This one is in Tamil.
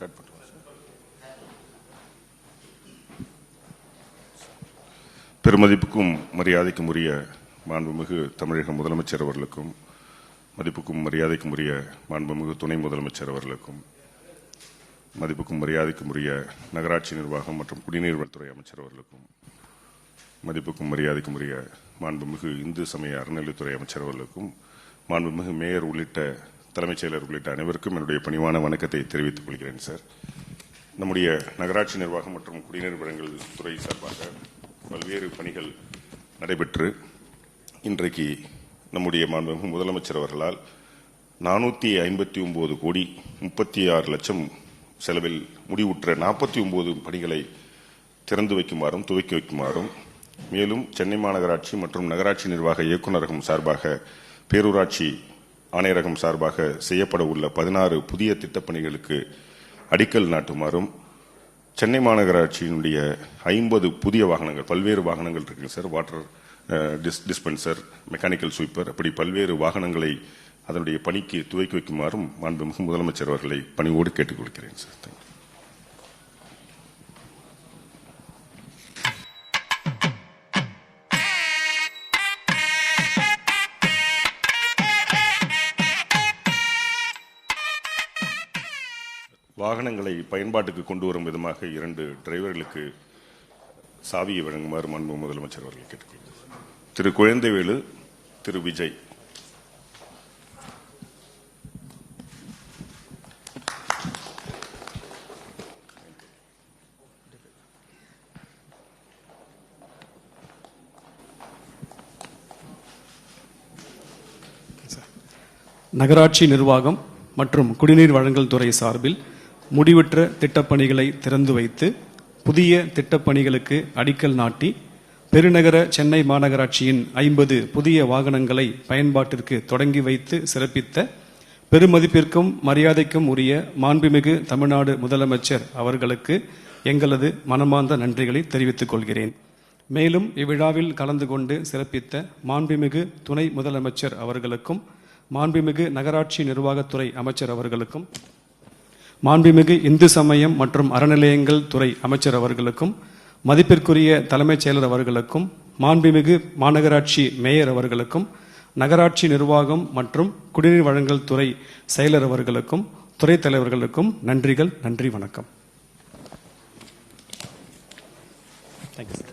ஸ்டார்ட் பெருமதிப்புக்கும் மரியாதைக்கும் உரிய மாண்புமிகு தமிழக முதலமைச்சர் அவர்களுக்கும் மதிப்புக்கும் மரியாதைக்கும் உரிய மாண்புமிகு துணை முதலமைச்சர் அவர்களுக்கும் மதிப்புக்கும் மரியாதைக்கும் உரிய நகராட்சி நிர்வாகம் மற்றும் குடிநீர் துறை அமைச்சர் அவர்களுக்கும் மதிப்புக்கும் மரியாதைக்கும் உரிய மாண்புமிகு இந்து சமய அறநிலைத்துறை அமைச்சர் அவர்களுக்கும் மாண்புமிகு மேயர் உள்ளிட்ட தலைமைச் செயலர் உள்ளிட்ட அனைவருக்கும் என்னுடைய பணிவான வணக்கத்தை தெரிவித்துக் கொள்கிறேன் சார். நம்முடைய நகராட்சி நிர்வாகம் மற்றும் குடிநீர் வழங்கல் துறை சார்பாக பல்வேறு பணிகள் நடைபெற்று இன்றைக்கு நம்முடைய மாண்புமிகு முதலமைச்சர் அவர்களால் நானூற்றி ஐம்பத்தி ஒம்பது கோடி முப்பத்தி ஆறு லட்சம் செலவில் முடிவுற்ற நாற்பத்தி ஒம்பது பணிகளை திறந்து வைக்குமாறும் துவக்கி வைக்குமாறும் மேலும் சென்னை மாநகராட்சி மற்றும் நகராட்சி நிர்வாக இயக்குநரகம் சார்பாக பேரூராட்சி ஆணையரகம் சார்பாக செய்யப்பட உள்ள பதினாறு புதிய திட்டப்பணிகளுக்கு அடிக்கல் நாட்டுமாறும் சென்னை மாநகராட்சியினுடைய ஐம்பது புதிய வாகனங்கள் பல்வேறு வாகனங்கள் இருக்குங்க sir. Water dis dispenser mechanical sweeper அப்படி பல்வேறு வாகனங்களை அதனுடைய பணிக்கு துவக்கி வைக்குமாறும் மாண்புமிகு முதலமைச்சர் அவர்களை பணிவோடு கேட்டுக் கொடுக்கிறேன் சார் தேங்க்யூ வாகனங்களை பயன்பாட்டுக்கு கொண்டு வரும் விதமாக இரண்டு டிரைவர்களுக்கு சாவியை வழங்குமாறு மாண்பு முதலமைச்சர் அவர்கள் கேட்டுக்கொள்கிறார் திரு குழந்தைவேலு திரு விஜய். நகராட்சி நிர்வாகம் மற்றும் குடிநீர் வழங்கல் துறை சார்பில் முடிவுற்ற திட்டப்பணிகளை திறந்து வைத்து புதிய திட்டப்பணிகளுக்கு அடிக்கல் நாட்டி பெருநகர சென்னை மாநகராட்சியின் ஐம்பது புதிய வாகனங்களை பயன்பாட்டிற்கு தொடங்கி வைத்து சிறப்பித்த பெருமதிப்பிற்கும் மரியாதைக்கும் உரிய மாண்புமிகு தமிழ்நாடு முதலமைச்சர் அவர்களுக்கு எங்களது மனமார்ந்த நன்றிகளை தெரிவித்துக் கொள்கிறேன். மேலும் இவ்விழாவில் கலந்து கொண்டு சிறப்பித்த மாண்புமிகு துணை முதலமைச்சர் அவர்களுக்கும் மாண்புமிகு நகராட்சி நிர்வாகத்துறை அமைச்சர் அவர்களுக்கும் மாண்புமிகு இந்து சமயம் மற்றும் அறநிலையங்கள் துறை அமைச்சர் அவர்களுக்கும் மதிப்பிற்குரிய தலைமைச் செயலர் அவர்களுக்கும் மாண்புமிகு மாநகராட்சி மேயர் அவர்களுக்கும் நகராட்சி நிர்வாகம் மற்றும் குடிநீர் வழங்கல் துறை செயலர் அவர்களுக்கும் துறை தலைவர்களுக்கும் நன்றிகள் நன்றி வணக்கம். தேங்க்யூ